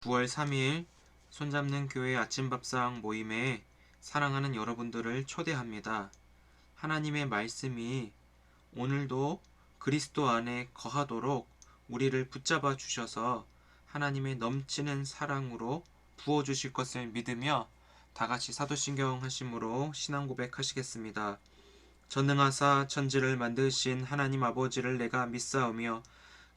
9월 3일 손잡는 교회 아침밥상 모임에 사랑하는 여러분들을 초대합니다. 하나님의 말씀이 오늘도 그리스도 안에 거하도록 우리를 붙잡아 주셔서 하나님의 넘치는 사랑으로 부어 주실 것을 믿으며 다 같이 사도신경 하심으로 신앙 고백하시겠습니다. 전능하사 천지를 만드신 하나님 아버지를 내가 믿사오며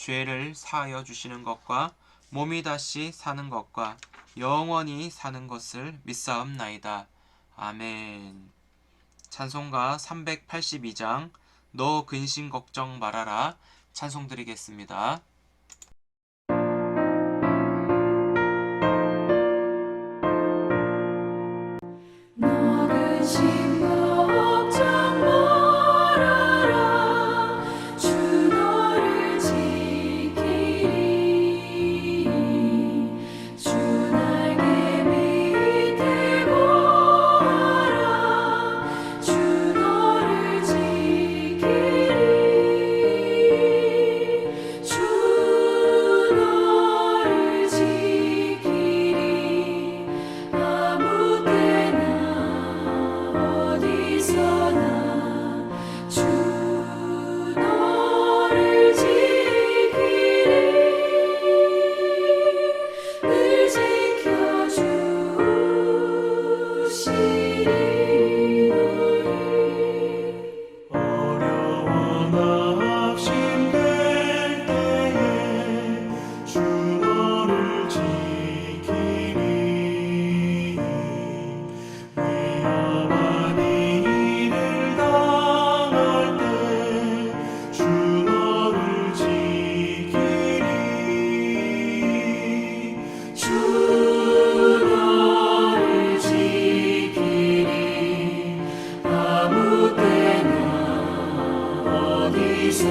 죄를 사하여 주시는 것과 몸이 다시 사는 것과 영원히 사는 것을 믿사옵나이다. 아멘. 찬송가 382장 너 근심 걱정 말아라 찬송 드리겠습니다. 너는 심 어디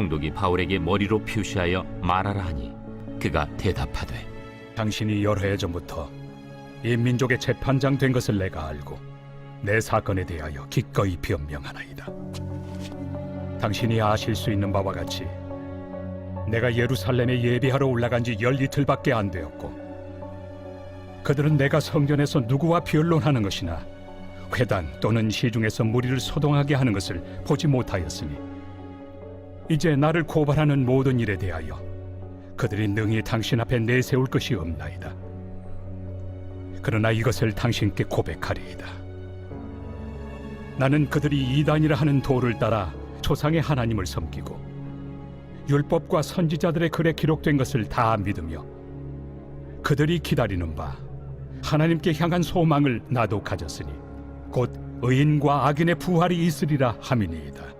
총독이 바울에게 머리로 표시하여 말하라 하니 그가 대답하되 당신이 여러 해 전부터 이 민족의 재판장 된 것을 내가 알고 내 사건에 대하여 기꺼이 변명하나이다. 당신이 아실 수 있는 바와 같이 내가 예루살렘에 예비하러 올라간 지 열 이틀밖에 안 되었고 그들은 내가 성전에서 누구와 변론하는 것이나 회당 또는 시중에서 무리를 소동하게 하는 것을 보지 못하였으니 이제 나를 고발하는 모든 일에 대하여 그들이 능히 당신 앞에 내세울 것이 없나이다. 그러나 이것을 당신께 고백하리이다. 나는 그들이 이단이라 하는 도를 따라 조상의 하나님을 섬기고 율법과 선지자들의 글에 기록된 것을 다 믿으며 그들이 기다리는 바 하나님께 향한 소망을 나도 가졌으니 곧 의인과 악인의 부활이 있으리라 함이니이다.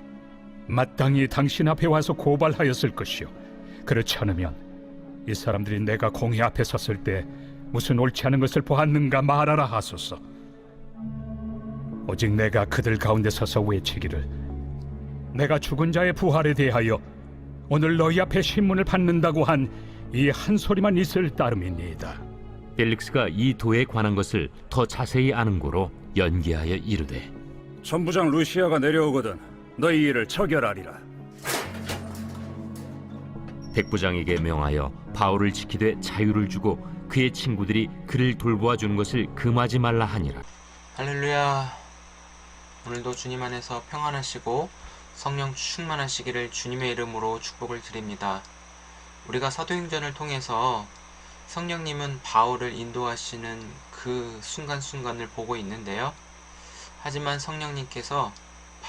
마땅히 당신 앞에 와서 고발하였을 것이요. 그렇지 않으면 이 사람들이 내가 공회 앞에 섰을 때 무슨 옳지 않은 것을 보았는가 말하라 하소서. 오직 내가 그들 가운데 서서 외치기를 내가 죽은 자의 부활에 대하여 오늘 너희 앞에 신문을 받는다고 한 이 한 소리만 있을 따름이니이다. 벨릭스가 이 도에 관한 것을 더 자세히 아는 고로 연기하여 이르되 천부장 루시아가 내려오거든 너희 일을 처결하리라. 백부장에게 명하여 바울을 지키되 자유를 주고 그의 친구들이 그를 돌보아 주는 것을 금하지 말라 하니라. 할렐루야. 오늘도 주님 안에서 평안하시고 성령 충만하시기를 주님의 이름으로 축복을 드립니다. 우리가 사도행전을 통해서 성령님은 바울을 인도하시는 그 순간순간을 보고 있는데요. 하지만 성령님께서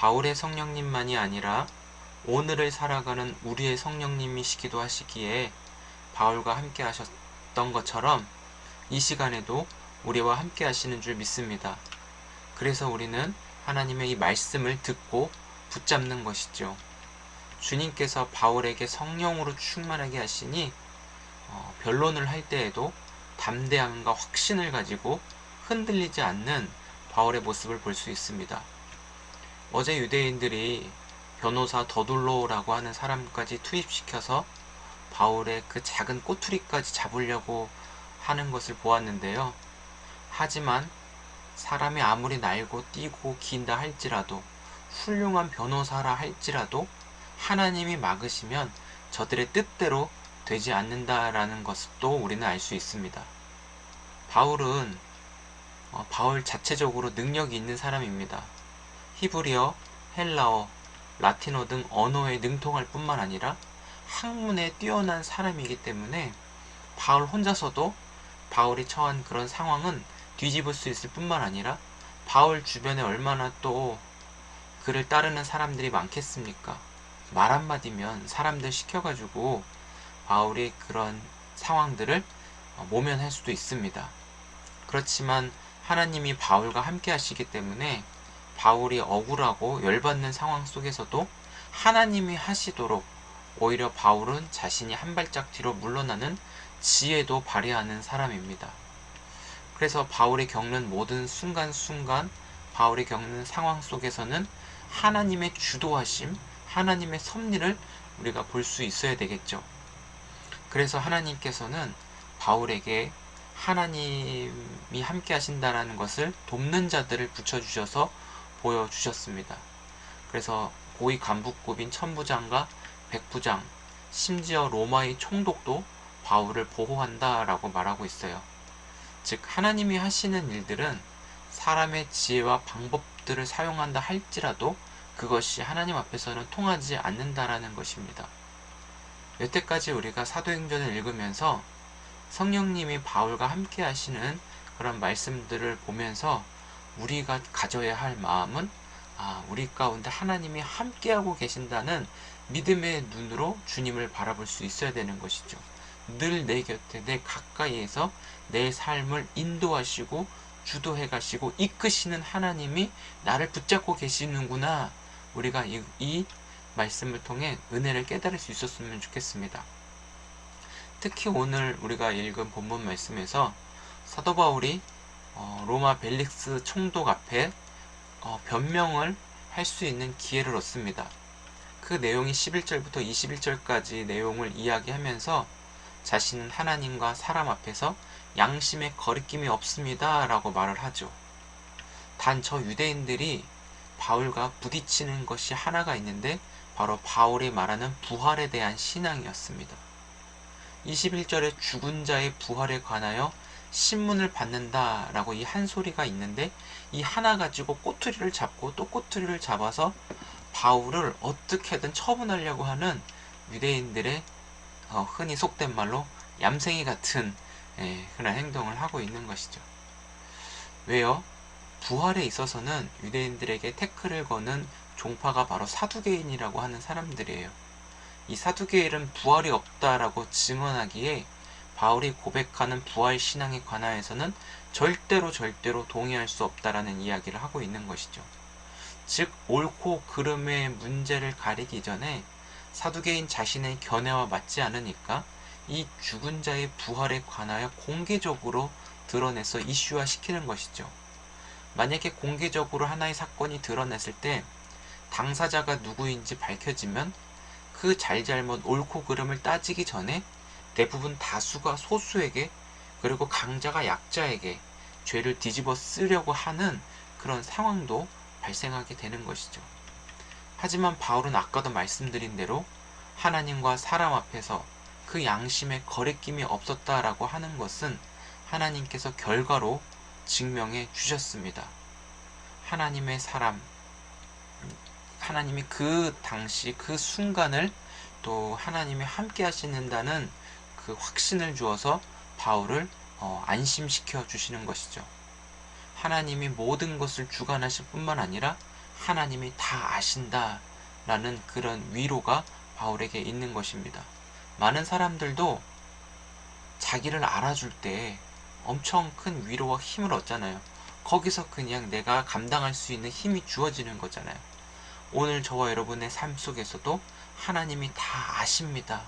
바울의 성령님만이 아니라 오늘을 살아가는 우리의 성령님이시기도 하시기에 바울과 함께 하셨던 것처럼 이 시간에도 우리와 함께 하시는 줄 믿습니다. 그래서 우리는 하나님의 이 말씀을 듣고 붙잡는 것이죠. 주님께서 바울에게 성령으로 충만하게 하시니 어, 변론을 할 때에도 담대함과 확신을 가지고 흔들리지 않는 바울의 모습을 볼 수 있습니다. 어제 유대인들이 변호사 더둘로라고 하는 사람까지 투입시켜서 바울의 그 작은 꼬투리까지 잡으려고 하는 것을 보았는데요. 하지만 사람이 아무리 날고 뛰고 긴다 할지라도 훌륭한 변호사라 할지라도 하나님이 막으시면 저들의 뜻대로 되지 않는다라는 것도 우리는 알 수 있습니다. 바울은 어, 바울 자체적으로 능력이 있는 사람입니다. 히브리어, 헬라어, 라틴어 등 언어에 능통할 뿐만 아니라 학문에 뛰어난 사람이기 때문에 바울 혼자서도 바울이 처한 그런 상황은 뒤집을 수 있을 뿐만 아니라 바울 주변에 얼마나 또 그를 따르는 사람들이 많겠습니까? 말 한마디면 사람들 시켜가지고 바울이 그런 상황들을 어, 모면할 수도 있습니다. 그렇지만 하나님이 바울과 함께 하시기 때문에 바울이 억울하고 열받는 상황 속에서도 하나님이 하시도록 오히려 바울은 자신이 한 발짝 뒤로 물러나는 지혜도 발휘하는 사람입니다. 그래서 바울이 겪는 모든 순간순간 바울이 겪는 상황 속에서는 하나님의 주도하심, 하나님의 섭리를 우리가 볼 수 있어야 되겠죠. 그래서 하나님께서는 바울에게 하나님이 함께 하신다라는 것을 돕는 자들을 붙여주셔서 보여주셨습니다. 그래서 고위 간부급인 천부장과 백부장, 심지어 로마의 총독도 바울을 보호한다 라고 말하고 있어요. 즉, 하나님이 하시는 일들은 사람의 지혜와 방법들을 사용한다 할지라도 그것이 하나님 앞에서는 통하지 않는다라는 것입니다. 여태까지 우리가 사도행전을 읽으면서 성령님이 바울과 함께 하시는 그런 말씀들을 보면서 우리가 가져야 할 마음은 아, 우리 가운데 하나님이 함께하고 계신다는 믿음의 눈으로 주님을 바라볼 수 있어야 되는 것이죠. 늘 내 곁에, 내 가까이에서 내 삶을 인도하시고 주도해 가시고 이끄시는 하나님이 나를 붙잡고 계시는구나. 우리가 이, 이 말씀을 통해 은혜를 깨달을 수 있었으면 좋겠습니다. 특히 오늘 우리가 읽은 본문 말씀에서 사도 바울이 어, 로마 벨릭스 총독 앞에 어, 변명을 할 수 있는 기회를 얻습니다. 그 내용이 11절부터 21절까지 내용을 이야기하면서 자신은 하나님과 사람 앞에서 양심의 거리낌이 없습니다. 라고 말을 하죠. 단 저 유대인들이 바울과 부딪히는 것이 하나가 있는데 바로 바울이 말하는 부활에 대한 신앙이었습니다. 21절에 죽은 자의 부활에 관하여 신문을 받는다라고 이 한 소리가 있는데 이 하나 가지고 꼬투리를 잡고 또 꼬투리를 잡아서 바울을 어떻게든 처분하려고 하는 유대인들의 어, 흔히 속된 말로 얌생이 같은 예, 그런 행동을 하고 있는 것이죠. 왜요? 부활에 있어서는 유대인들에게 태클을 거는 종파가 바로 사두개인이라고 하는 사람들이에요. 이 사두개인은 부활이 없다라고 증언하기에 바울이 고백하는 부활 신앙에 관하여서는 절대로 절대로 동의할 수 없다라는 이야기를 하고 있는 것이죠. 즉 옳고 그름의 문제를 가리기 전에 사두개인 자신의 견해와 맞지 않으니까 이 죽은 자의 부활에 관하여 공개적으로 드러내서 이슈화 시키는 것이죠. 만약에 공개적으로 하나의 사건이 드러냈을 때 당사자가 누구인지 밝혀지면 그 잘잘못 옳고 그름을 따지기 전에 대부분 다수가 소수에게 그리고 강자가 약자에게 죄를 뒤집어 쓰려고 하는 그런 상황도 발생하게 되는 것이죠. 하지만 바울은 아까도 말씀드린 대로 하나님과 사람 앞에서 그 양심에 거리낌이 없었다라고 하는 것은 하나님께서 결과로 증명해 주셨습니다. 하나님의 사람, 하나님이 그 당시 그 순간을 또 하나님이 함께 하시는다는 그 확신을 주어서 바울을 어, 안심시켜 주시는 것이죠. 하나님이 모든 것을 주관하실 뿐만 아니라 하나님이 다 아신다 라는 그런 위로가 바울에게 있는 것입니다. 많은 사람들도 자기를 알아줄 때 엄청 큰 위로와 힘을 얻잖아요. 거기서 그냥 내가 감당할 수 있는 힘이 주어지는 거잖아요. 오늘 저와 여러분의 삶 속에서도 하나님이 다 아십니다.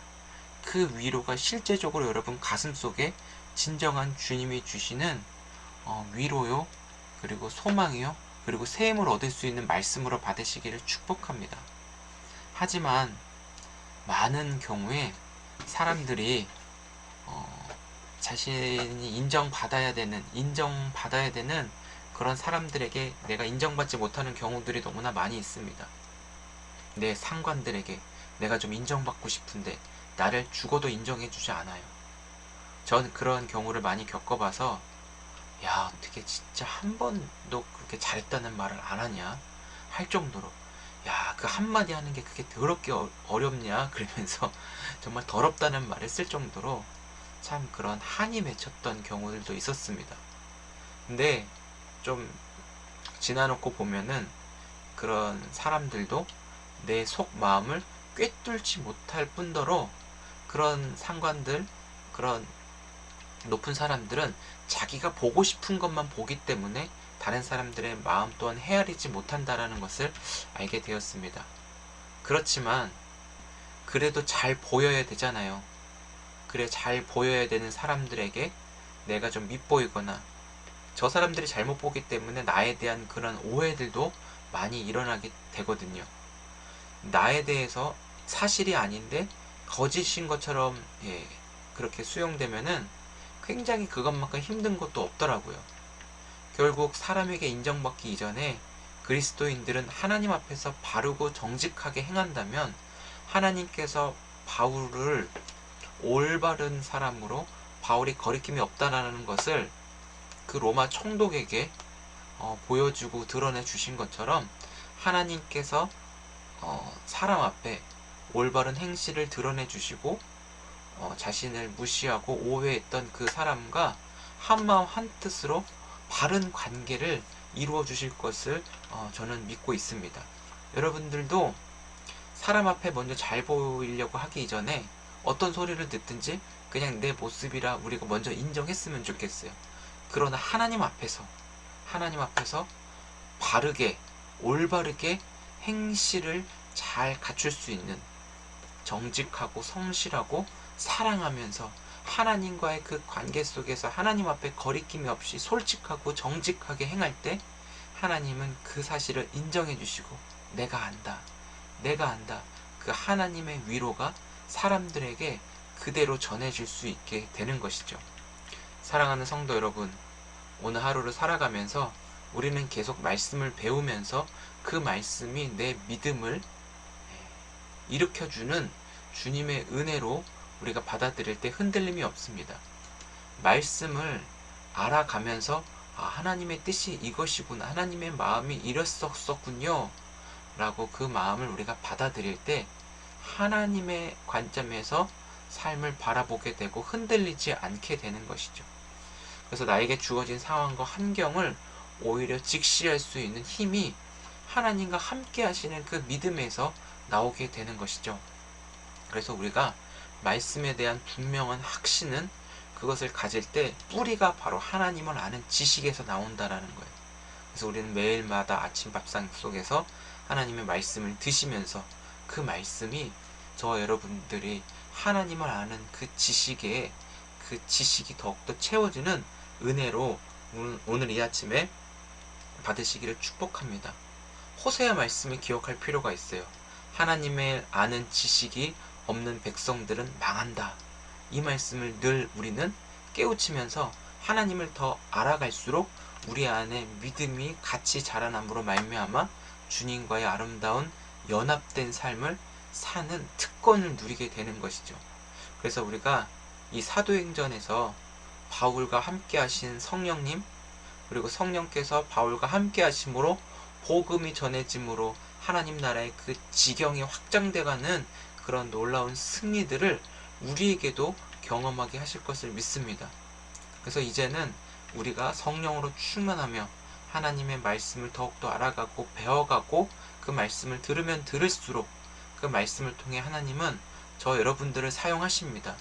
그 위로가 실제적으로 여러분 가슴 속에 진정한 주님이 주시는 어, 위로요, 그리고 소망이요, 그리고 새 힘을 얻을 수 있는 말씀으로 받으시기를 축복합니다. 하지만 많은 경우에 사람들이 어, 자신이 인정받아야 되는 인정받아야 되는 그런 사람들에게 내가 인정받지 못하는 경우들이 너무나 많이 있습니다. 내 상관들에게 내가 좀 인정받고 싶은데 나를 죽어도 인정해주지 않아요. 전 그런 경우를 많이 겪어봐서 야 어떻게 진짜 한 번도 그렇게 잘했다는 말을 안 하냐 할 정도로 야 그 한마디 하는 게 그게 더럽게 어- 어렵냐 그러면서 정말 더럽다는 말을 쓸 정도로 참 그런 한이 맺혔던 경우들도 있었습니다. 근데 좀 지나놓고 보면은 그런 사람들도 내 속 마음을 꿰뚫지 못할 뿐더러 그런 상관들 그런 높은 사람들은 자기가 보고 싶은 것만 보기 때문에 다른 사람들의 마음 또한 헤아리지 못한다라는 것을 알게 되었습니다. 그렇지만 그래도 잘 보여야 되잖아요. 그래 잘 보여야 되는 사람들에게 내가 좀 밉보이거나 저 사람들이 잘못 보기 때문에 나에 대한 그런 오해들도 많이 일어나게 되거든요. 나에 대해서 사실이 아닌데 거짓인 것처럼 예, 그렇게 수용되면은 굉장히 그것만큼 힘든 것도 없더라고요. 결국 사람에게 인정받기 이전에 그리스도인들은 하나님 앞에서 바르고 정직하게 행한다면 하나님께서 바울을 올바른 사람으로 바울이 거리낌이 없다라는 것을 그 로마 총독에게 어, 보여주고 드러내 주신 것처럼 하나님께서 어, 사람 앞에 올바른 행실을 드러내 주시고 어, 자신을 무시하고 오해했던 그 사람과 한마음 한뜻으로 바른 관계를 이루어 주실 것을 어, 저는 믿고 있습니다. 여러분들도 사람 앞에 먼저 잘 보이려고 하기 이전에 어떤 소리를 듣든지 그냥 내 모습이라 우리가 먼저 인정했으면 좋겠어요. 그러나 하나님 앞에서 하나님 앞에서 바르게 올바르게 행실을 잘 갖출 수 있는 정직하고 성실하고 사랑하면서 하나님과의 그 관계 속에서 하나님 앞에 거리낌이 없이 솔직하고 정직하게 행할 때 하나님은 그 사실을 인정해 주시고 내가 안다. 내가 안다. 그 하나님의 위로가 사람들에게 그대로 전해질 수 있게 되는 것이죠. 사랑하는 성도 여러분, 오늘 하루를 살아가면서 우리는 계속 말씀을 배우면서 그 말씀이 내 믿음을 일으켜주는 주님의 은혜로 우리가 받아들일 때 흔들림이 없습니다. 말씀을 알아가면서 아, 하나님의 뜻이 이것이구나. 하나님의 마음이 이랬었군요. 라고 그 마음을 우리가 받아들일 때 하나님의 관점에서 삶을 바라보게 되고 흔들리지 않게 되는 것이죠. 그래서 나에게 주어진 상황과 환경을 오히려 직시할 수 있는 힘이 하나님과 함께 하시는 그 믿음에서 나오게 되는 것이죠. 그래서 우리가 말씀에 대한 분명한 확신은 그것을 가질 때 뿌리가 바로 하나님을 아는 지식에서 나온다라는 거예요. 그래서 우리는 매일마다 아침 밥상 속에서 하나님의 말씀을 드시면서 그 말씀이 저와 여러분들이 하나님을 아는 그 지식에 그 지식이 더욱더 채워지는 은혜로 오늘- 이 아침에 받으시기를 축복합니다. 호세아 말씀을 기억할 필요가 있어요. 하나님의 아는 지식이 없는 백성들은 망한다. 이 말씀을 늘 우리는 깨우치면서 하나님을 더 알아갈수록 우리 안에 믿음이 같이 자라남으로 말미암아 주님과의 아름다운 연합된 삶을 사는 특권을 누리게 되는 것이죠. 그래서 우리가 이 사도행전에서 바울과 함께 하신 성령님 그리고 성령께서 바울과 함께 하심으로 복음이 전해짐으로 하나님 나라의 그 지경이 확장돼가는 그런 놀라운 승리들을 우리에게도 경험하게 하실 것을 믿습니다. 그래서 이제는 우리가 성령으로 충만하며 하나님의 말씀을 더욱더 알아가고 배워가고 그 말씀을 들으면 들을수록 그 말씀을 통해 하나님은 저 여러분들을 사용하십니다.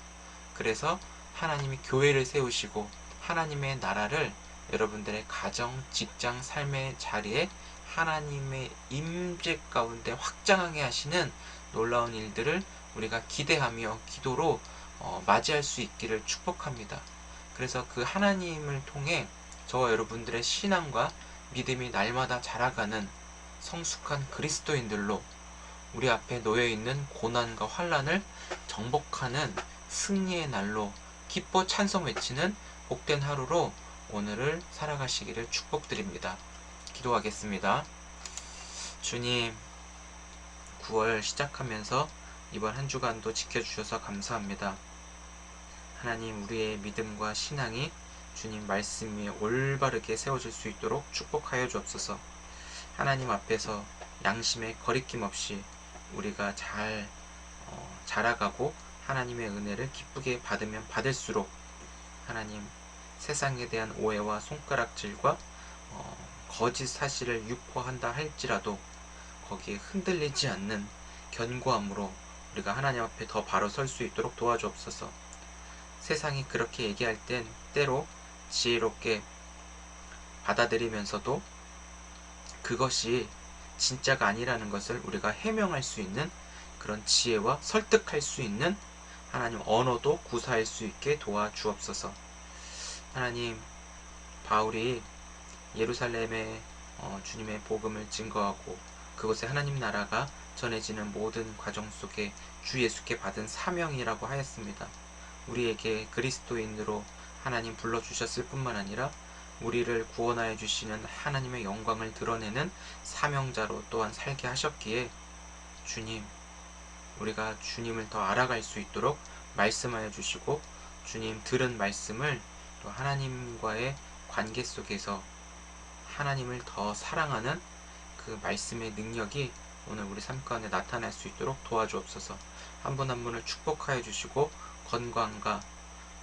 그래서 하나님이 교회를 세우시고 하나님의 나라를 여러분들의 가정, 직장, 삶의 자리에 하나님의 임재 가운데 확장하게 하시는 놀라운 일들을 우리가 기대하며 기도로 어, 맞이할 수 있기를 축복합니다. 그래서 그 하나님을 통해 저와 여러분들의 신앙과 믿음이 날마다 자라가는 성숙한 그리스도인들로 우리 앞에 놓여 있는 고난과 환란을 정복하는 승리의 날로 기뻐 찬송 외치는 복된 하루로 오늘을 살아가시기를 축복드립니다. 기도하겠습니다. 주님, 9월 시작하면서 이번 한 주간도 지켜주셔서 감사합니다. 하나님, 우리의 믿음과 신앙이 주님 말씀 위에 올바르게 세워질 수 있도록 축복하여 주옵소서. 하나님 앞에서 양심에 거리낌 없이 우리가 잘 어, 자라가고 하나님의 은혜를 기쁘게 받으면 받을수록 하나님 세상에 대한 오해와 손가락질과 어, 거짓 사실을 유포한다 할지라도 거기에 흔들리지 않는 견고함으로 우리가 하나님 앞에 더 바로 설 수 있도록 도와주옵소서. 세상이 그렇게 얘기할 땐 때로 지혜롭게 받아들이면서도 그것이 진짜가 아니라는 것을 우리가 해명할 수 있는 그런 지혜와 설득할 수 있는 하나님 언어도 구사할 수 있게 도와주옵소서. 하나님 바울이 예루살렘에 어, 주님의 복음을 증거하고 그곳에 하나님 나라가 전해지는 모든 과정 속에 주 예수께 받은 사명이라고 하였습니다. 우리에게 그리스도인으로 하나님 불러주셨을 뿐만 아니라 우리를 구원하여 주시는 하나님의 영광을 드러내는 사명자로 또한 살게 하셨기에 주님, 우리가 주님을 더 알아갈 수 있도록 말씀하여 주시고 주님 들은 말씀을 또 하나님과의 관계 속에서 하나님을 더 사랑하는 그 말씀의 능력이 오늘 우리 삶 가운데 나타날 수 있도록 도와주옵소서. 한분한 분을 축복하여 주시고 건강과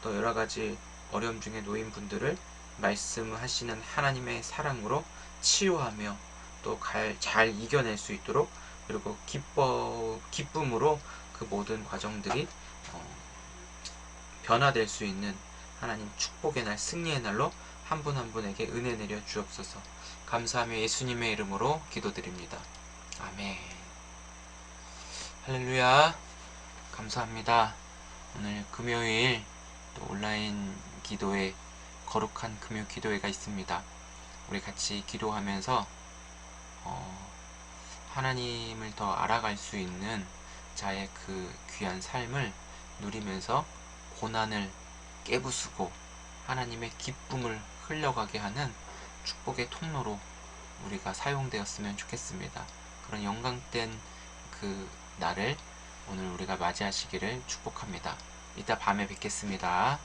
또 여러 가지 어려움 중에 놓인 분들을 말씀하시는 하나님의 사랑으로 치유하며 또 잘 이겨낼 수 있도록 그리고 기뻐 기쁨으로 그 모든 과정들이 어, 변화될 수 있는 하나님 축복의 날 승리의 날로 한분한 분에게 은혜 내려 주옵소서. 감사하며 예수님의 이름으로 기도드립니다. 아멘. 할렐루야. 감사합니다. 오늘 금요일 또 온라인 기도회 거룩한 금요 기도회가 있습니다. 우리 같이 기도하면서 어, 하나님을 더 알아갈 수 있는 자의 그 귀한 삶을 누리면서 고난을 깨부수고 하나님의 기쁨을 흘려가게 하는 축복의 통로로 우리가 사용되었으면 좋겠습니다. 그런 영광된 그 날을 오늘 우리가 맞이하시기를 축복합니다. 이따 밤에 뵙겠습니다.